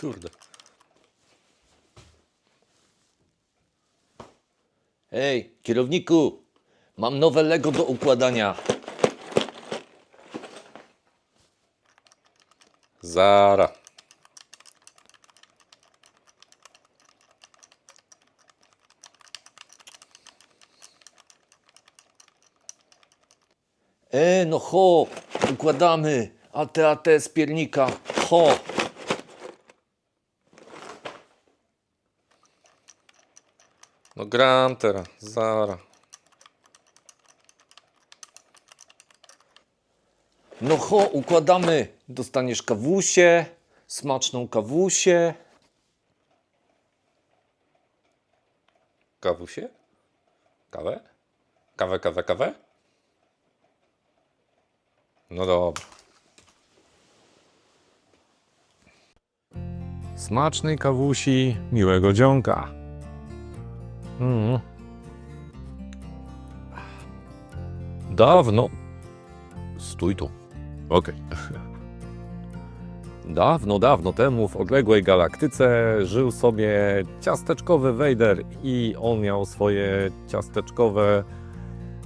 Kurde. Ej, kierowniku, mam nowe Lego do układania. Zara. E, no ho, układamy. AT, AT z piernika. Ho. No gram teraz, zara. No ho, układamy. Dostaniesz kawusie, smaczną kawusię. Kawusie? Kawę? Kawę, kawę, kawę? No dobra. Smacznej kawusi, miłego dzionka. Mm. Dawno. Stój tu. Okej. Dawno, dawno temu w odległej galaktyce żył sobie ciasteczkowy Vader i on miał swoje ciasteczkowe,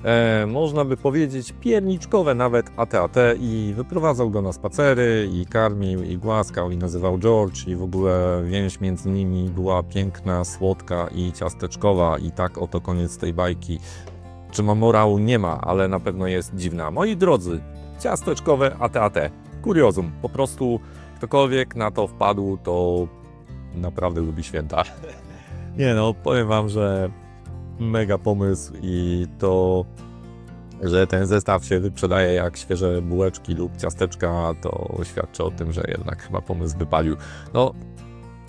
e, można by powiedzieć pierniczkowe nawet AT-AT i wyprowadzał go na spacery i karmił i głaskał i nazywał George i w ogóle więź między nimi była piękna, słodka i ciasteczkowa i tak oto koniec tej bajki. Czy ma morału? Nie ma, ale na pewno jest dziwna. Moi drodzy, ciasteczkowe AT-AT. Kuriozum, po prostu ktokolwiek na to wpadł, to naprawdę lubi święta. Nie no, powiem wam, że mega pomysł i to, że ten zestaw się wyprzedaje jak świeże bułeczki lub ciasteczka, to świadczy o tym, że jednak chyba pomysł wypalił. No,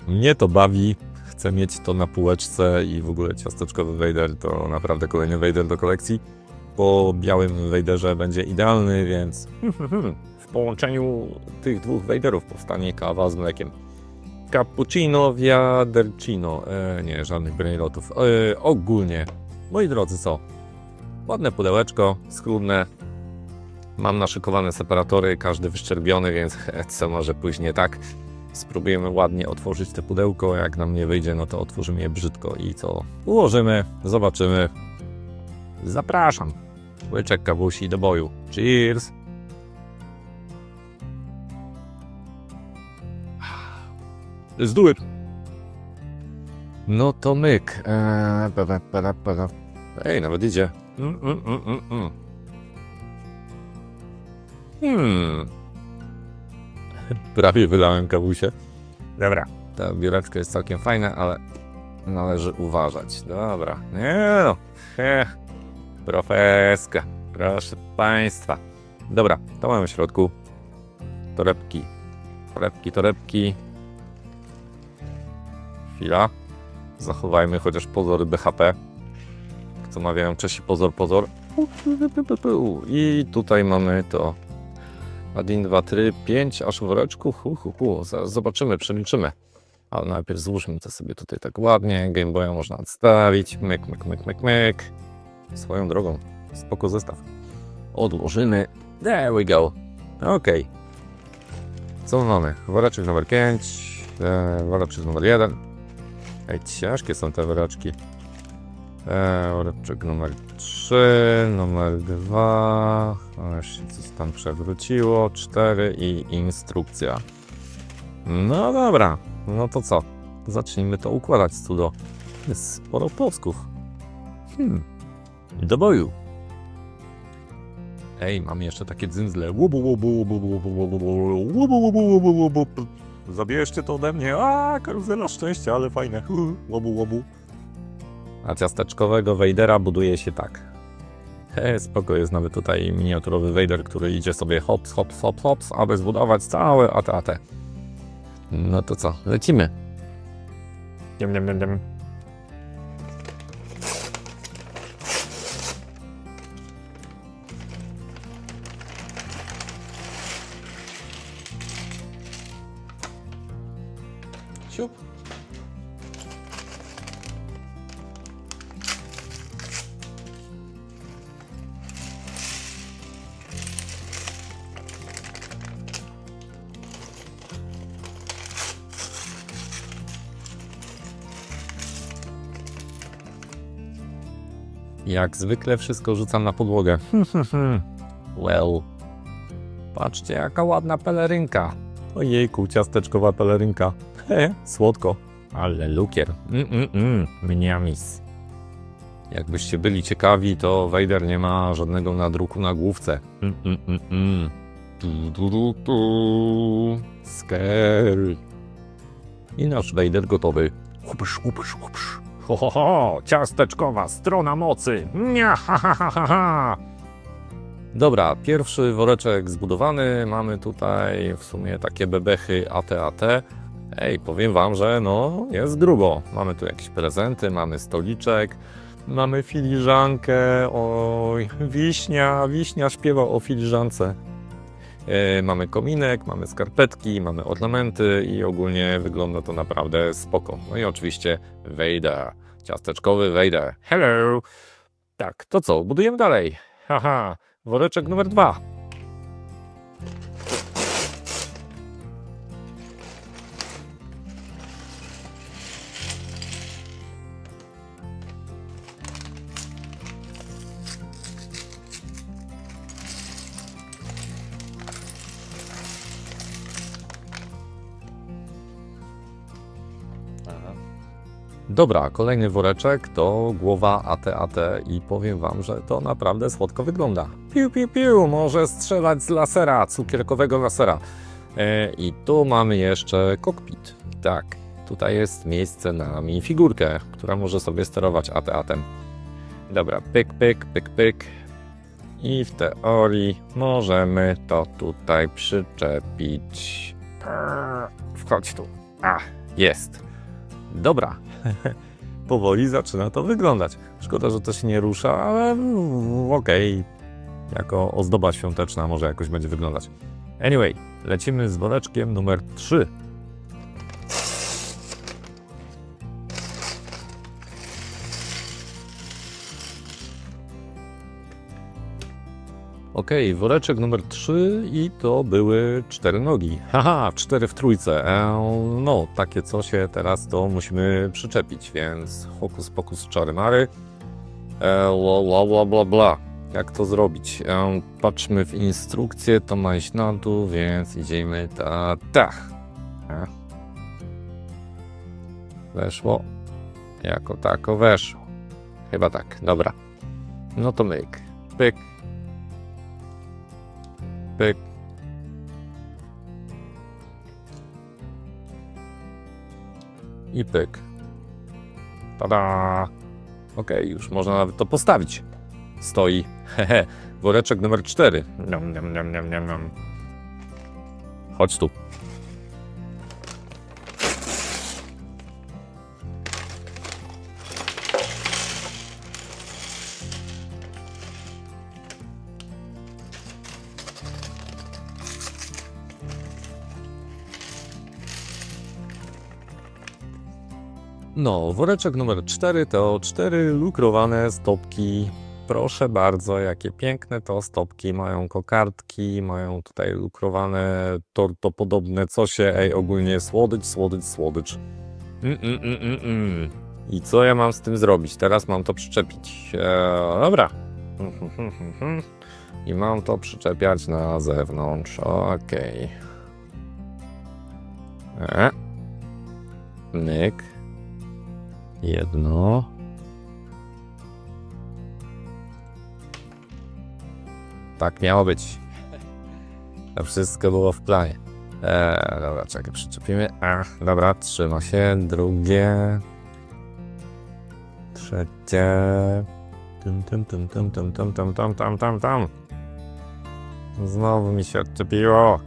mnie to bawi, chcę mieć to na półeczce i w ogóle ciasteczkowy Vader to naprawdę kolejny Vader do kolekcji. Po białym Vaderze będzie idealny, więc w połączeniu tych dwóch Vaderów powstanie kawa z mlekiem. Cappuccino, wiadercino. E, nie, żadnych brainrotów. E, ogólnie, moi drodzy, co? Ładne pudełeczko, schludne. Mam naszykowane separatory, każdy wyszczerbiony, więc he, co może pójść nie tak. Spróbujemy ładnie otworzyć te pudełko. Jak nam nie wyjdzie, no to otworzymy je brzydko i co? Ułożymy, zobaczymy. Zapraszam. Łyczek kawusi do boju. Cheers! Let's do it! No to myk. Eee, para, para, para. Ej, nawet idzie. Mm, mm, mm, mm, mm. Hmm. Prawie wylałem kawusie. Dobra. Ta biureczka jest całkiem fajna, ale należy uważać. Dobra. Nie no. He. Profeska. Proszę Państwa. Dobra, to mamy w środku. Torebki. Torebki, torebki. Chwila. Zachowajmy chociaż pozory BHP. Co mawiają Czesi pozor, pozor. I tutaj mamy to 1, 2, 3, 5, aż w woreczku. Hu, hu, hu. Zobaczymy, przeliczymy. Ale najpierw złóżmy to sobie tutaj tak ładnie. Game Boya można odstawić. Myk, myk, myk, myk, myk. Swoją drogą. Spoko zestaw. Odłożymy. There we go. Ok. Co my mamy? Woreczek numer 5. E, woreczek numer 1. Ej, ciężkie są te woreczki. E, numer 3, numer 2. O, jeszcze coś tam przewróciło. 4 i instrukcja. No dobra, no to co? Zacznijmy to układać, cudo. Jest sporo polsków. Hmm. Do boju. Ej, mamy jeszcze takie dzyndzle. Zabierzcie to ode mnie. A, karuzela szczęścia, ale fajne. Łobu, łobu. A ciasteczkowego Wejdera buduje się tak. He, spoko, jest nawet tutaj miniaturowy Wejder, który idzie sobie hops, hops, hops, hops, aby zbudować całe AT-AT. No to co, lecimy. Diem, diem, diem. Jak zwykle wszystko rzucam na podłogę. well. Patrzcie, jaka ładna pelerynka. Ojejku, ciasteczkowa pelerynka. He, słodko. Ale lukier. Mm, mm, mm. Mniamis. Jakbyście byli ciekawi, to Vader nie ma żadnego nadruku na główce. Mm, mm, mm, mm. Tu, tu, tu, tu. Scary. I nasz Vader gotowy. Chupsz, chupsz, chupsz. Ho, ho, ho, ciasteczkowa strona mocy. Nia, ha, ha, ha, ha, ha. Dobra, pierwszy woreczek zbudowany. Mamy tutaj w sumie takie bebechy AT-AT. Ej, powiem wam, że no jest grubo. Mamy tu jakieś prezenty, mamy stoliczek, mamy filiżankę. Oj, wiśnia, wiśnia śpiewa o filiżance. E, mamy kominek, mamy skarpetki, mamy ornamenty i ogólnie wygląda to naprawdę spoko. No i oczywiście Vader, ciasteczkowy Vader. Hello! Tak, to co, budujemy dalej. Haha, woreczek numer dwa. Dobra, kolejny woreczek to głowa AT-AT i powiem wam, że to naprawdę słodko wygląda. Piu, piu, piu, może strzelać z lasera, cukierkowego lasera. E, I tu mamy jeszcze kokpit. Tak, tutaj jest miejsce na minifigurkę, która może sobie sterować AT-AT-em. Dobra, pyk, pyk, pyk, pyk. I w teorii możemy to tutaj przyczepić. Wchodź tu. A, jest. Dobra, Powoli zaczyna to wyglądać. Szkoda, że to się nie rusza, ale mm, okej. Jako ozdoba świąteczna może jakoś będzie wyglądać. Anyway, lecimy z woreczkiem numer 3. Okej, woreczek numer 3 i to były cztery nogi. Haha, cztery w trójce. E, no, takie co się teraz to musimy przyczepić, więc hokus pokus czary mary. E, bla, bla, bla, bla. Jak to zrobić? E, patrzmy w instrukcję, to ma iść na dół, więc idziemy ta, tak. E. Weszło. Jako tako weszło. Chyba tak, dobra. No to myk. Pyk. Pyk. I pyk. Tada! Okej, już można nawet to postawić. Stoi. Hehe. Woreczek numer 4. Niam, niam, niam, niam, niam, niam. Chodź tu. No, woreczek numer 4 to cztery lukrowane stopki. Proszę bardzo, jakie piękne to stopki. Mają kokardki, mają tutaj lukrowane tortopodobne cosie. Ej, ogólnie słodycz, słodycz, słodycz. Mm, mm, mm, mm, mm. I co ja mam z tym zrobić? Teraz mam to przyczepić. Eee, dobra. I mam to przyczepiać na zewnątrz. Okej. E. Myk. Jedno. Tak miało być. To wszystko było w planie. Eee, dobra, czekaj, przyczepimy. Ach, dobra, trzyma się. Drugie. Trzecie. Tym, tym, tym, tym, tym, tym, tym, tam, tam, tam, tam. Znowu mi się odczepiło.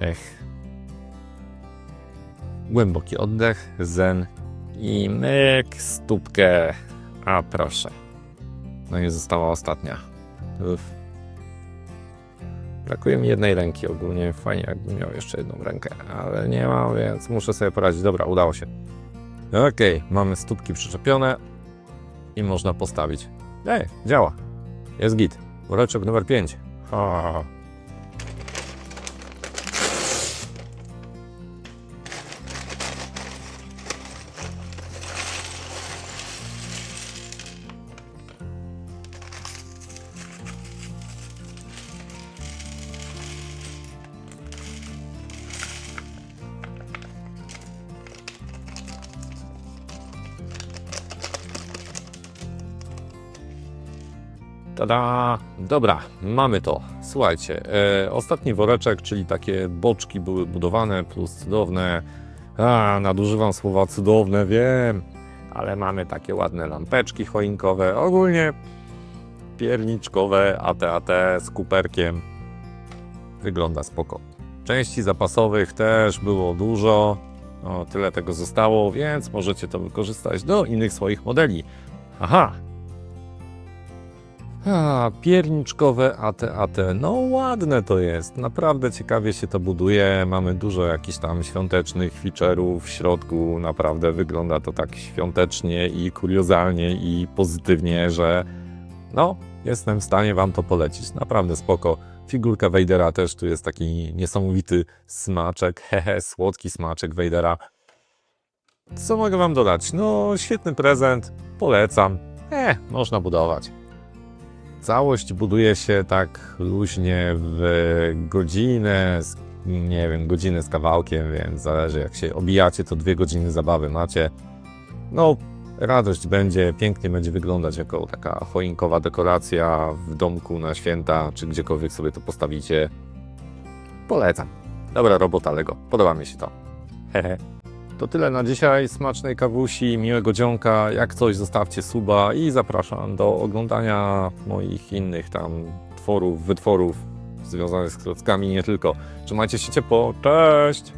Ech. Głęboki oddech, zen i myk stópkę. A proszę. No i została ostatnia. Brakuje mi jednej ręki ogólnie. Fajnie jakbym miał jeszcze jedną rękę, ale nie mam, więc muszę sobie poradzić. Dobra, udało się. Okej, mamy stópki przyczepione i można postawić. Ej, działa. Jest git. Woreczek numer 5. Ha. Tada! Dobra, mamy to. Słuchajcie, e, ostatni woreczek, czyli takie boczki były budowane, plus cudowne. A, nadużywam słowa cudowne, wiem, ale mamy takie ładne lampeczki choinkowe. Ogólnie pierniczkowe AT-AT z kuperkiem. Wygląda spoko. Części zapasowych też było dużo. O, tyle tego zostało, więc możecie to wykorzystać do innych swoich modeli. Aha, a, pierniczkowe AT-AT. No ładne to jest. Naprawdę ciekawie się to buduje. Mamy dużo jakichś tam świątecznych feature'ów w środku. Naprawdę wygląda to tak świątecznie i kuriozalnie i pozytywnie, że no, jestem w stanie wam to polecić. Naprawdę spoko. Figurka Vadera też tu jest taki niesamowity smaczek. Hehe, słodki smaczek Vadera. Co mogę wam dodać? No, świetny prezent. Polecam. E, można budować. Całość buduje się tak luźnie w godzinę, nie wiem, godzinę z kawałkiem, więc zależy jak się obijacie, to dwie godziny zabawy macie. No, radość będzie, pięknie będzie wyglądać jako taka choinkowa dekoracja w domku na święta, czy gdziekolwiek sobie to postawicie. Polecam. Dobra robota Lego, podoba mi się to. Hehe. To tyle na dzisiaj. Smacznej kawusi, miłego dzionka. Jak coś, zostawcie suba i zapraszam do oglądania moich innych tam tworów, wytworów związanych z klockami, nie tylko. Trzymajcie się ciepło. Cześć!